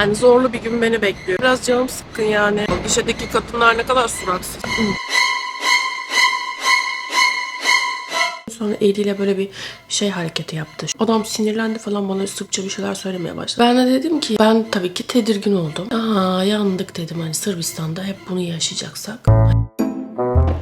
Yani zorlu bir gün beni bekliyor. Biraz canım sıkkın yani. O gişedeki kadınlar ne kadar suratsız. Sonra eliyle böyle bir şey hareketi yaptı. Adam sinirlendi falan bana Sırpça bir şeyler söylemeye başladı. Ben de dedim ki ben tabii ki tedirgin oldum. Aa yandık dedim hani Sırbistan'da hep bunu yaşayacaksak.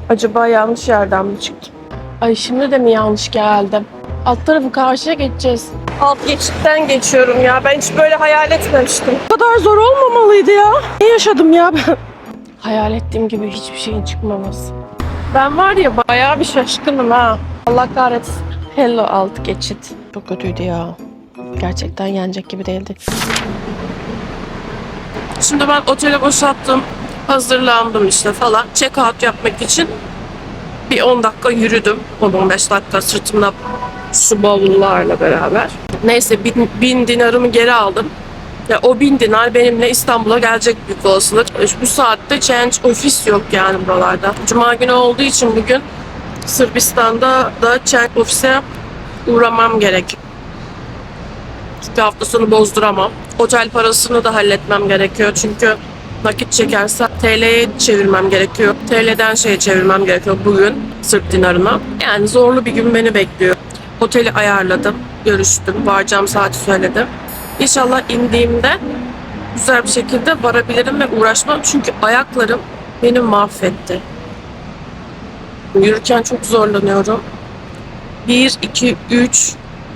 Acaba yanlış yerden mi çıktım? Ay şimdi de mi yanlış geldim? Alt tarafı karşıya geçeceğiz. Alt geçitten geçiyorum ya. Ben hiç böyle hayal etmemiştim. Bu kadar zor olmamalıydı ya. Ne yaşadım ya ben? Hayal ettiğim gibi hiçbir şeyin çıkmaması. Ben var ya bayağı bir şaşkınım ha. Allah kahretsin. Hello alt geçit. Çok kötüydü ya. Gerçekten yenecek gibi değildi. Şimdi ben otele boşalttım. Hazırlandım işte falan. Check out yapmak için bir 10 dakika yürüdüm. 10-15 dakika sırtımda su bavullarla beraber. Neyse bin, bin dinarımı geri aldım. Ya o bin dinar benimle İstanbul'a gelecek büyük olasılık. E, Bu saatte change ofis yok yani buralarda. Cuma günü olduğu için bugün Sırbistan'da da change ofise uğramam gerek. Çünkü hafta sonu bozduramam. Otel parasını da halletmem gerekiyor çünkü nakit çekerse TL'ye çevirmem gerekiyor. TL'den şeye çevirmem gerekiyor bugün Sırp dinarına. Yani zorlu bir gün beni bekliyor. Oteli ayarladım, görüştüm, varacağım saati söyledim. İnşallah indiğimde güzel bir şekilde varabilirim ve uğraşmam. Çünkü ayaklarım beni mahvetti. Yürürken çok zorlanıyorum. 1, 2, 3,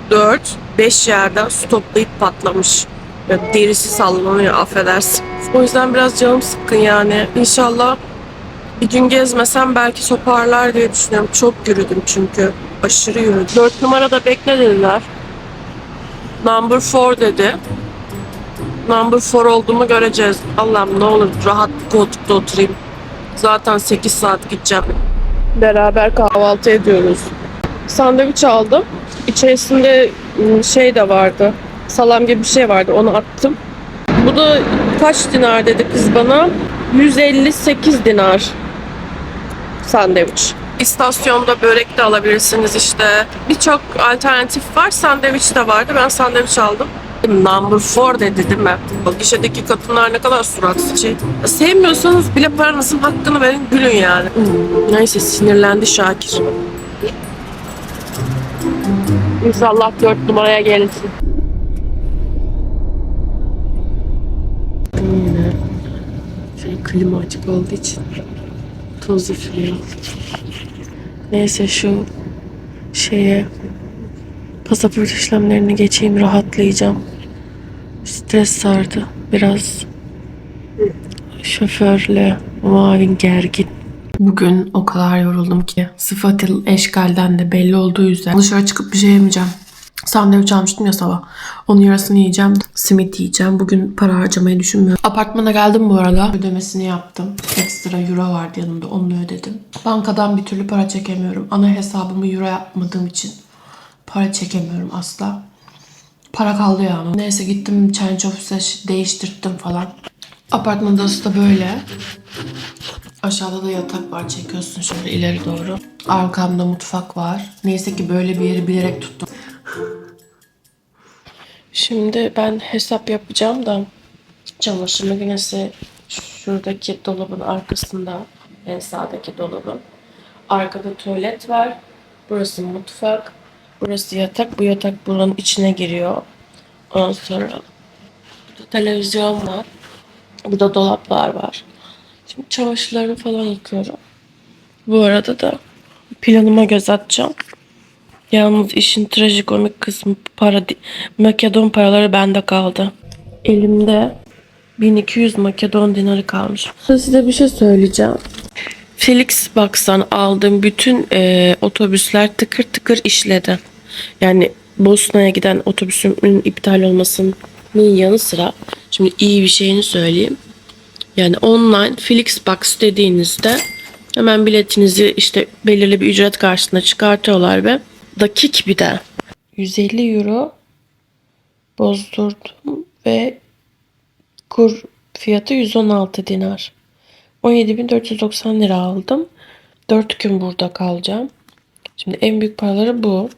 4, 5 yerden su toplayıp patlamış. Derisi sallanıyor affedersin. O yüzden biraz canım sıkkın yani. İnşallah bir gün gezmesem belki toparlar diye düşünüyorum. Çok yürüdüm çünkü. Aşırı yürüdüm. 4 numarada bekle dediler. Number 4 dedi. Number 4 olduğumu göreceğiz. Allah'ım ne olur rahat bir koltukta oturayım. Zaten 8 saat gideceğim. Beraber kahvaltı ediyoruz. Sandviç aldım. İçerisinde ım, şey de vardı. Salam gibi bir şey vardı. Onu attım. Bu da kaç dinar dedi kız bana? 158 dinar sandviç. İstasyonda börek de alabilirsiniz işte. Birçok alternatif var. Sandviç de vardı. Ben sandviç aldım. Number 4 dedi değil mi? Gişedeki kadınlar ne kadar suratsız şey. Sevmiyorsanız bile paranızın hakkını verin gülün yani. Hmm, Neyse sinirlendi Şakir. İnşallah 4 numaraya gelirsin. Yine şey klima açık olduğu için toz üflüyor. Neyse şu şeye pasaport işlemlerini geçeyim rahatlayacağım. Stres sardı biraz. Şoförle muavin gergin. Bugün o kadar yoruldum ki sıfatıl eşkalden de belli olduğu üzere dışarı çıkıp bir şey yemeyeceğim. Sandviç almıştım ya sabah. Onun yarısını yiyeceğim. Simit yiyeceğim. Bugün para harcamayı düşünmüyorum. Apartmana geldim bu arada. Ödemesini yaptım. Ekstra euro vardı yanımda. Onu ödedim. Bankadan bir türlü para çekemiyorum. Ana hesabımı euro yapmadığım için para çekemiyorum asla. Para kaldı yani. Neyse gittim change office'e değiştirttim falan. Apartman odası da böyle. Aşağıda da yatak var. Çekiyorsun şöyle ileri doğru. Arkamda mutfak var. Neyse ki böyle bir yeri bilerek tuttum. Şimdi ben hesap yapacağım da çamaşır makinesi şuradaki dolabın arkasında en sağdaki dolabın. Arkada tuvalet var. Burası mutfak. Burası yatak. Bu yatak buranın içine giriyor. Ondan sonra burada televizyon var. Burada dolaplar var. Şimdi çamaşırlarımı falan yıkıyorum. Bu arada da planıma göz atacağım. Yalnız işin trajikomik kısmı para Makedon paraları bende kaldı. Elimde 1200 Makedon dinarı kalmış. Size bir şey söyleyeceğim. Felix Box'tan aldığım bütün e, otobüsler tıkır tıkır işledi. Yani Bosna'ya giden otobüsümün iptal olmasının yanı sıra şimdi iyi bir şeyini söyleyeyim. Yani online Flixbox dediğinizde hemen biletinizi işte belirli bir ücret karşısında çıkartıyorlar ve dakik bir de 150 euro bozdurdum ve kur fiyatı 116 dinar. 17.490 lira aldım. 4 gün burada kalacağım. Şimdi en büyük paraları bu.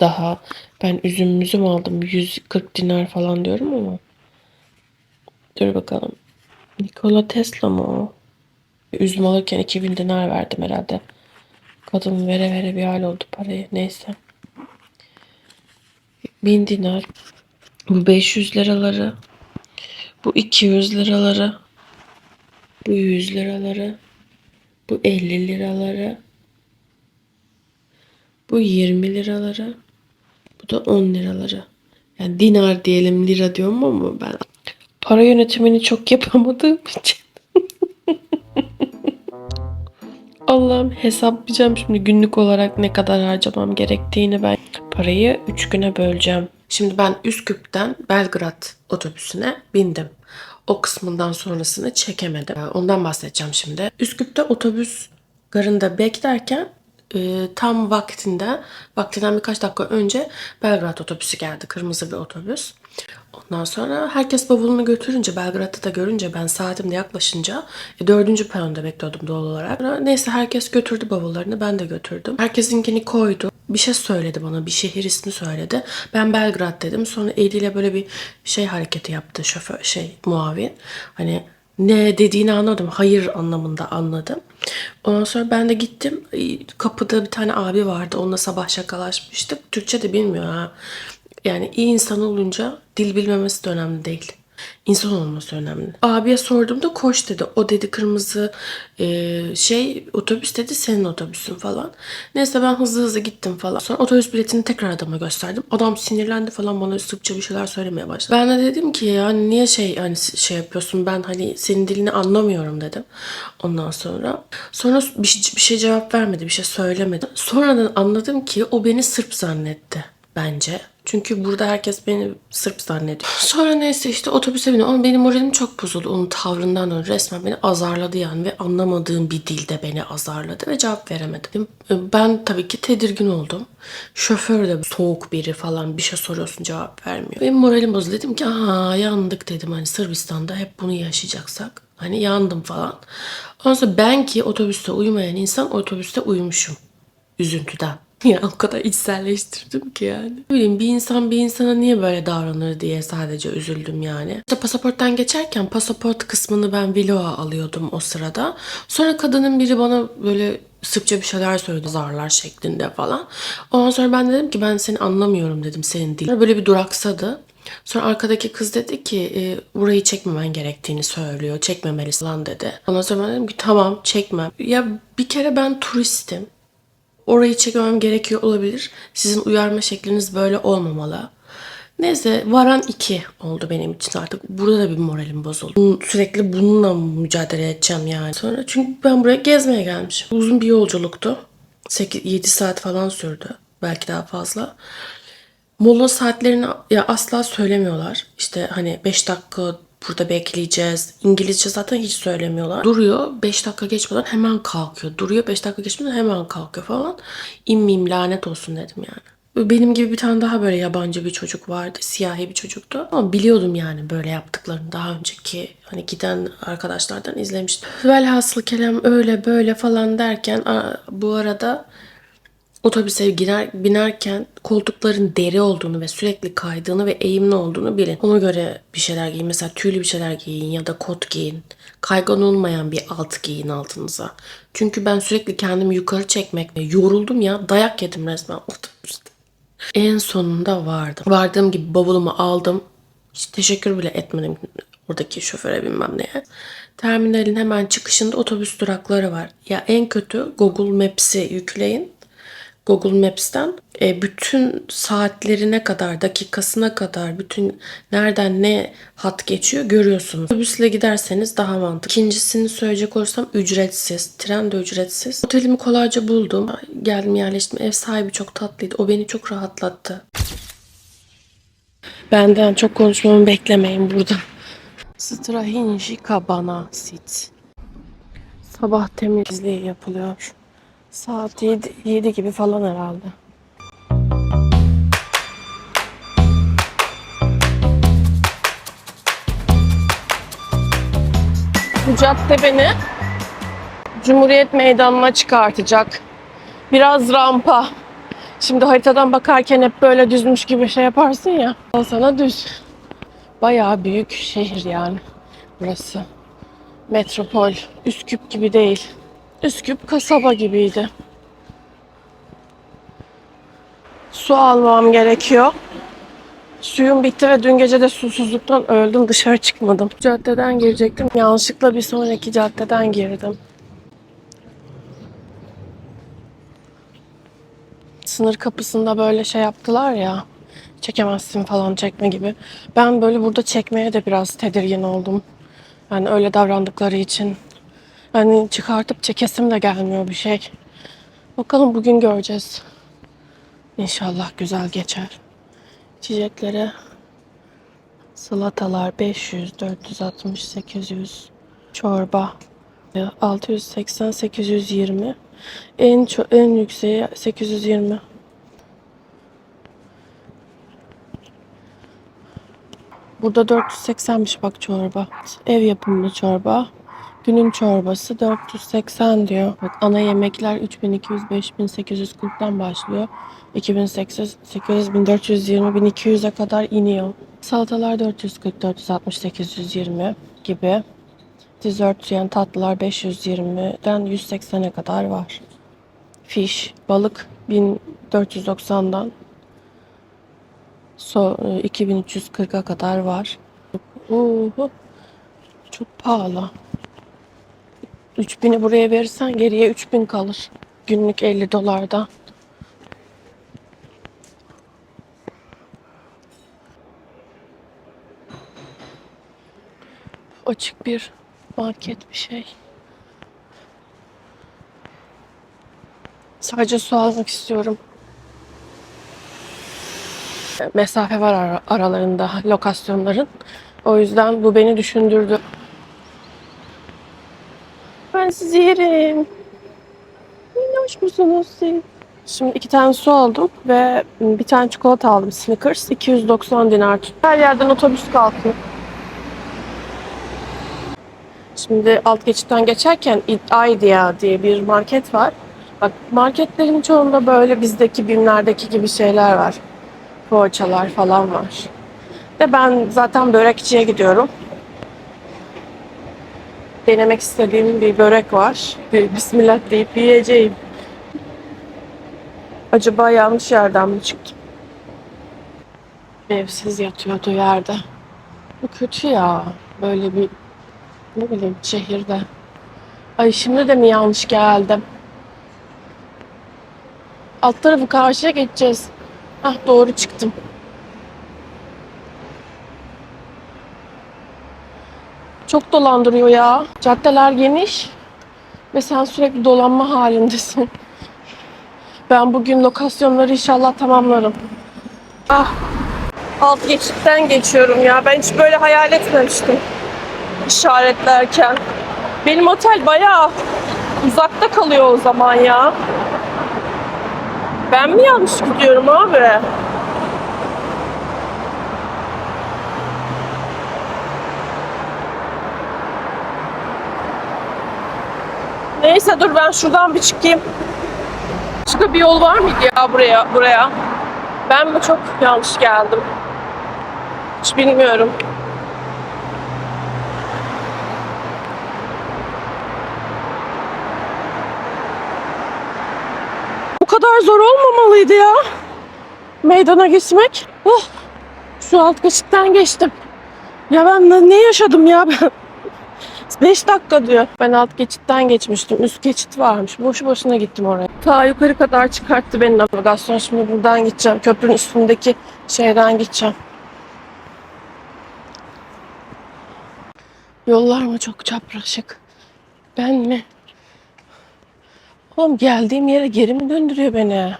Daha ben üzüm üzüm aldım. 140 dinar falan diyorum ama Dur bakalım. Nikola Tesla mı o? Üzüm alırken 2000 dinar verdim herhalde. Kadın vere vere bir hal oldu parayı. Neyse. 1000 dinar. Bu 500 liraları. Bu 200 liraları. Bu 100 liraları. Bu 50 liraları. Bu 20 liraları. Bu da 10 liraları. Yani dinar diyelim lira diyorum ama ben para yönetimini çok yapamadığım için. Allah'ım hesaplayacağım şimdi günlük olarak ne kadar harcamam gerektiğini ben. Parayı 3 güne böleceğim. Şimdi ben Üsküp'ten Belgrad otobüsüne bindim. O kısmından sonrasını çekemedim. Ee, Ondan bahsedeceğim şimdi. Üsküp'te otobüs garında beklerken e, tam vaktinde, vaktinden birkaç dakika önce Belgrad otobüsü geldi. Kırmızı bir otobüs. Ondan sonra herkes bavulunu götürünce, Belgrad'da da görünce ben saatimde yaklaşınca e, dördüncü peronda bekliyordum doğal olarak. Neyse herkes götürdü bavullarını, ben de götürdüm. Herkesinkini koydu. Bir şey söyledi bana, bir şehir ismi söyledi. Ben Belgrad dedim. Sonra eliyle böyle bir şey hareketi yaptı şoför, şey muavin. Hani ne dediğini anladım. Hayır anlamında anladım. Ondan sonra ben de gittim. Kapıda bir tane abi vardı. Onunla sabah şakalaşmıştık. Türkçe de bilmiyor ha. Yani iyi insan olunca dil bilmemesi de önemli değil. İnsan olması önemli. Abiye sorduğumda koş dedi. O dedi kırmızı e, şey otobüs dedi senin otobüsün falan. Neyse ben hızlı hızlı gittim falan. Sonra otobüs biletini tekrar adama gösterdim. Adam sinirlendi falan bana sıkça bir şeyler söylemeye başladı. Ben de dedim ki yani niye şey hani şey yapıyorsun ben hani senin dilini anlamıyorum dedim. Ondan sonra sonra bir, şey- bir şey cevap vermedi bir şey söylemedi. Sonradan anladım ki o beni Sırp zannetti bence. Çünkü burada herkes beni Sırp zannediyor. Sonra neyse işte otobüse bindim ama benim moralim çok bozuldu. Onun tavrından dolayı resmen beni azarladı yani ve anlamadığım bir dilde beni azarladı ve cevap veremedim. Ben tabii ki tedirgin oldum. Şoför de soğuk biri falan bir şey soruyorsun cevap vermiyor. Benim moralim bozuldu. Dedim ki aha yandık dedim hani Sırbistan'da hep bunu yaşayacaksak. Hani yandım falan. Ondan sonra ben ki otobüste uyumayan insan otobüste uyumuşum üzüntüden. Ya o kadar içselleştirdim ki yani. Ne bileyim bir insan bir insana niye böyle davranır diye sadece üzüldüm yani. İşte pasaporttan geçerken pasaport kısmını ben vloğa alıyordum o sırada. Sonra kadının biri bana böyle Sırpça bir şeyler söyledi zarlar şeklinde falan. Ondan sonra ben dedim ki ben seni anlamıyorum dedim senin dilin. Böyle bir duraksadı. Sonra arkadaki kız dedi ki e, burayı çekmemen gerektiğini söylüyor. Çekmemelisin falan dedi. Ondan sonra ben dedim ki tamam çekmem. Ya bir kere ben turistim. Orayı çekmem gerekiyor olabilir. Sizin uyarma şekliniz böyle olmamalı. Neyse varan iki oldu benim için artık. Burada da bir moralim bozuldu. Sürekli bununla mücadele edeceğim yani. Sonra çünkü ben buraya gezmeye gelmişim. Uzun bir yolculuktu. 8, 7 saat falan sürdü. Belki daha fazla. Mola saatlerini ya asla söylemiyorlar. İşte hani 5 dakika burada bekleyeceğiz. İngilizce zaten hiç söylemiyorlar. Duruyor 5 dakika geçmeden hemen kalkıyor. Duruyor 5 dakika geçmeden hemen kalkıyor falan. İmmiyim lanet olsun dedim yani. Benim gibi bir tane daha böyle yabancı bir çocuk vardı. Siyahi bir çocuktu. Ama biliyordum yani böyle yaptıklarını. Daha önceki hani giden arkadaşlardan izlemiştim. Velhasıl kelam öyle böyle falan derken bu arada Otobüse girer, binerken koltukların deri olduğunu ve sürekli kaydığını ve eğimli olduğunu bilin. Ona göre bir şeyler giyin. Mesela tüylü bir şeyler giyin ya da kot giyin. Kaygan olmayan bir alt giyin altınıza. Çünkü ben sürekli kendimi yukarı çekmekle yoruldum ya. Dayak yedim resmen otobüste. En sonunda vardım. Vardığım gibi bavulumu aldım. Hiç teşekkür bile etmedim oradaki şoföre bilmem neye. Terminalin hemen çıkışında otobüs durakları var. Ya en kötü Google Maps'i yükleyin. Google Maps'ten e, bütün saatlerine kadar, dakikasına kadar, bütün nereden ne hat geçiyor görüyorsunuz. Otobüsle giderseniz daha mantıklı. İkincisini söyleyecek olursam ücretsiz. Tren de ücretsiz. Otelimi kolayca buldum. Geldim yerleştim. Ev sahibi çok tatlıydı. O beni çok rahatlattı. Benden çok konuşmamı beklemeyin burada. Strahinji Kabana Sit. Sabah temizliği yapılıyor. Saat 7, 7 gibi falan herhalde. Bu cadde beni Cumhuriyet Meydanı'na çıkartacak. Biraz rampa. Şimdi haritadan bakarken hep böyle düzmüş gibi şey yaparsın ya. Al sana düz. Bayağı büyük şehir yani. burası. Metropol. Üsküp gibi değil. Üsküp kasaba gibiydi. Su almam gerekiyor. Suyum bitti ve dün gece de susuzluktan öldüm. Dışarı çıkmadım. Caddeden girecektim. Yanlışlıkla bir sonraki caddeden girdim. Sınır kapısında böyle şey yaptılar ya. Çekemezsin falan çekme gibi. Ben böyle burada çekmeye de biraz tedirgin oldum. Yani öyle davrandıkları için. Hani çıkartıp çekesim de gelmiyor bir şey. Bakalım bugün göreceğiz. İnşallah güzel geçer. İçeceklere salatalar 500, 460, 800, çorba 680, 820. En en yükseği 820. Burada 480'miş bak çorba. Ev yapımı çorba. Günün çorbası 480 diyor. Bak ana yemekler 3200 5840'dan başlıyor. 2800 800 1420 1200'e kadar iniyor. Salatalar 440 460 820 gibi. Dessert yani tatlılar 520'den 180'e kadar var. Fish, balık 1490'dan so, e, 2340'a kadar var. Uhu, çok pahalı. 3000'i buraya verirsen geriye 3000 kalır. Günlük 50 dolarda. Açık bir market bir şey. Sadece su almak istiyorum. Mesafe var ara- aralarında lokasyonların. O yüzden bu beni düşündürdü. Ben sizi yerim. Minnoş musunuz siz? Şimdi iki tane su aldım ve bir tane çikolata aldım. Snickers. 290 dinar tuttu. Her yerden otobüs kalkıyor. Şimdi alt geçitten geçerken Idea diye bir market var. Bak marketlerin çoğunda böyle bizdeki BİM'lerdeki gibi şeyler var. Poğaçalar falan var. Ve ben zaten börekçiye gidiyorum. Denemek istediğim bir börek var. Bir Bismillah deyip yiyeceğim. Acaba yanlış yerden mi çıktım? Evsiz yatıyordu yerde. Bu kötü ya. Böyle bir ne bileyim şehirde. Ay şimdi de mi yanlış geldim? Alt tarafı karşıya geçeceğiz. Hah doğru çıktım. Çok dolandırıyor ya. Caddeler geniş ve sen sürekli dolanma halindesin. Ben bugün lokasyonları inşallah tamamlarım. Ah, alt geçitten geçiyorum ya. Ben hiç böyle hayal etmemiştim işaretlerken. Benim otel bayağı uzakta kalıyor o zaman ya. Ben mi yanlış gidiyorum abi? Neyse dur ben şuradan bir çıkayım. Başka bir yol var mıydı ya buraya buraya? Ben mi çok yanlış geldim? Hiç bilmiyorum. Bu kadar zor olmamalıydı ya. Meydana geçmek. Oh, şu alt geçitten geçtim. Ya ben ne- yaşadım ya ben? 5 dakika diyor. Ben alt geçitten geçmiştim. Üst geçit varmış. Boşu boşuna gittim oraya. Ta yukarı kadar çıkarttı beni navigasyon. Şimdi buradan gideceğim. Köprünün üstündeki şeyden gideceğim. Yollar mı çok çapraşık? Ben mi? Oğlum geldiğim yere geri mi döndürüyor beni?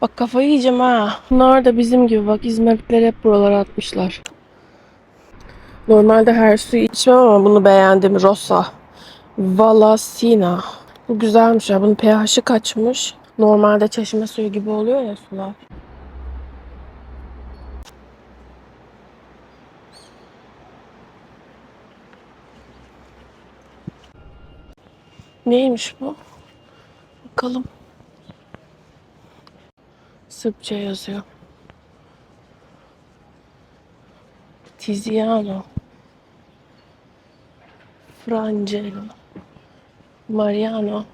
Bak kafayı yiyeceğim ha. Bunlar da bizim gibi bak İzmirlikler hep buralara atmışlar. Normalde her suyu içmem ama bunu beğendim. Rosa. Valasina. Bu güzelmiş ya. Bunun pH'i kaçmış. Normalde çeşme suyu gibi oluyor ya sular. Neymiş bu? Bakalım. Sırpça yazıyor. Tiziano. Frangelo. Mariano.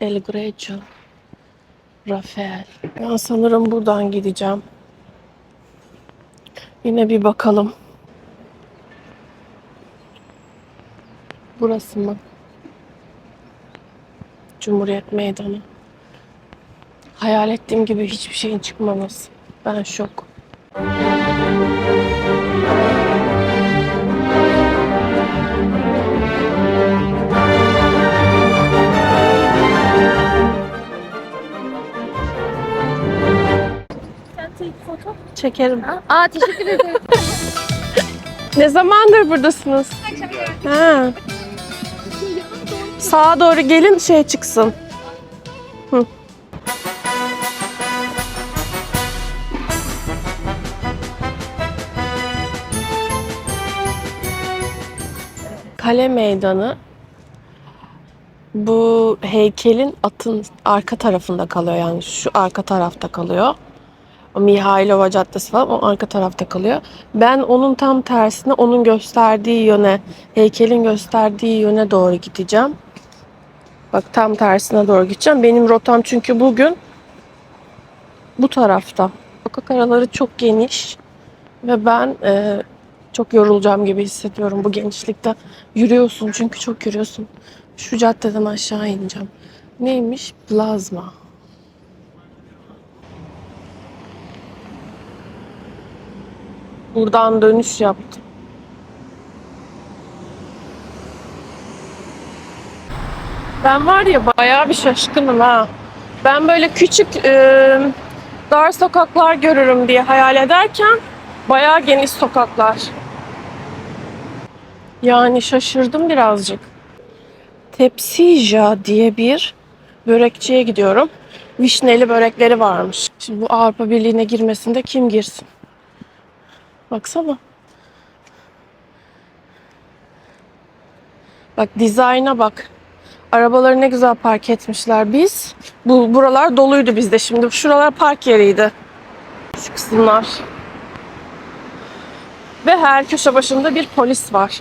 El Greco. Rafael. Ben sanırım buradan gideceğim. Yine bir bakalım. Burası mı? Cumhuriyet Meydanı. Hayal ettiğim gibi hiçbir şeyin çıkmaması. Ben şok. Çekerim. Aa teşekkür ederim. Ne zamandır buradasınız? Ha. Sağa doğru gelin şey çıksın. Hı. Kale meydanı bu heykelin atın arka tarafında kalıyor yani şu arka tarafta kalıyor. Mihailova Caddesi falan o arka tarafta kalıyor. Ben onun tam tersine onun gösterdiği yöne, heykelin gösterdiği yöne doğru gideceğim. Bak tam tersine doğru gideceğim. Benim rotam çünkü bugün bu tarafta. Sokak araları çok geniş ve ben e, çok yorulacağım gibi hissediyorum bu genişlikte. Yürüyorsun çünkü çok yürüyorsun. Şu caddeden aşağı ineceğim. Neymiş? Plazma. Buradan dönüş yaptım. Ben var ya bayağı bir şaşkınım ha. Ben böyle küçük e, dar sokaklar görürüm diye hayal ederken bayağı geniş sokaklar. Yani şaşırdım birazcık. Tepsija diye bir börekçiye gidiyorum. Vişneli börekleri varmış. Şimdi bu Avrupa Birliği'ne girmesinde kim girsin? Baksana. Bak dizayna bak. Arabaları ne güzel park etmişler. Biz bu buralar doluydu bizde şimdi. Şuralar park yeriydi. Şu kısımlar. Ve her köşe başında bir polis var.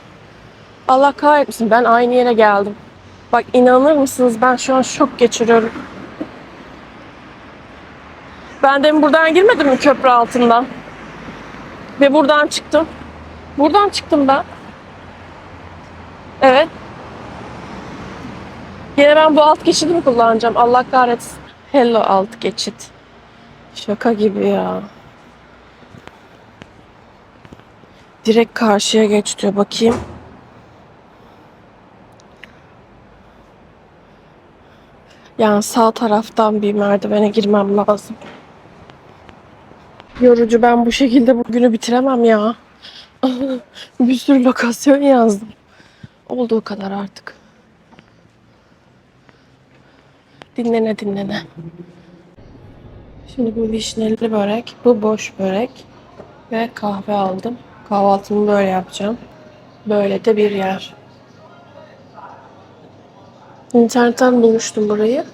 Allah kahretmesin ben aynı yere geldim. Bak inanır mısınız ben şu an şok geçiriyorum. Ben demin buradan girmedim mi köprü altından? Ve buradan çıktım. Buradan çıktım ben. Evet. Yine ben bu alt geçidi mi kullanacağım? Allah kahretsin. Hello alt geçit. Şaka gibi ya. Direkt karşıya geç diyor. Bakayım. Yani sağ taraftan bir merdivene girmem lazım. Yorucu ben bu şekilde bugünü bitiremem ya. bir sürü lokasyon yazdım. Olduğu kadar artık. Dinlene dinlene. Şimdi bu vişneli börek, bu boş börek ve kahve aldım. Kahvaltımı böyle yapacağım. Böyle de bir yer. İnternetten bulmuştum burayı.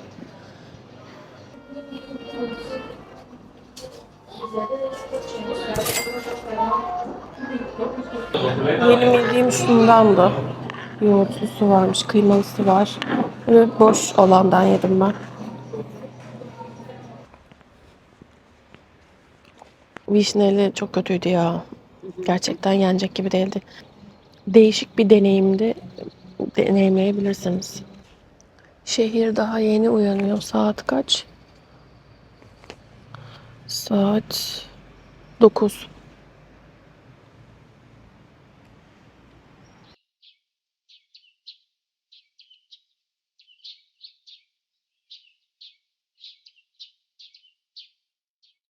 Benim yediğim şundan da. Yoğurtlusu varmış, kıymalısı var. Böyle boş olandan yedim ben. Vişneli çok kötüydü ya. Gerçekten yenecek gibi değildi. Değişik bir deneyimdi. Deneyimleyebilirsiniz. Şehir daha yeni uyanıyor. Saat kaç? Saat 9.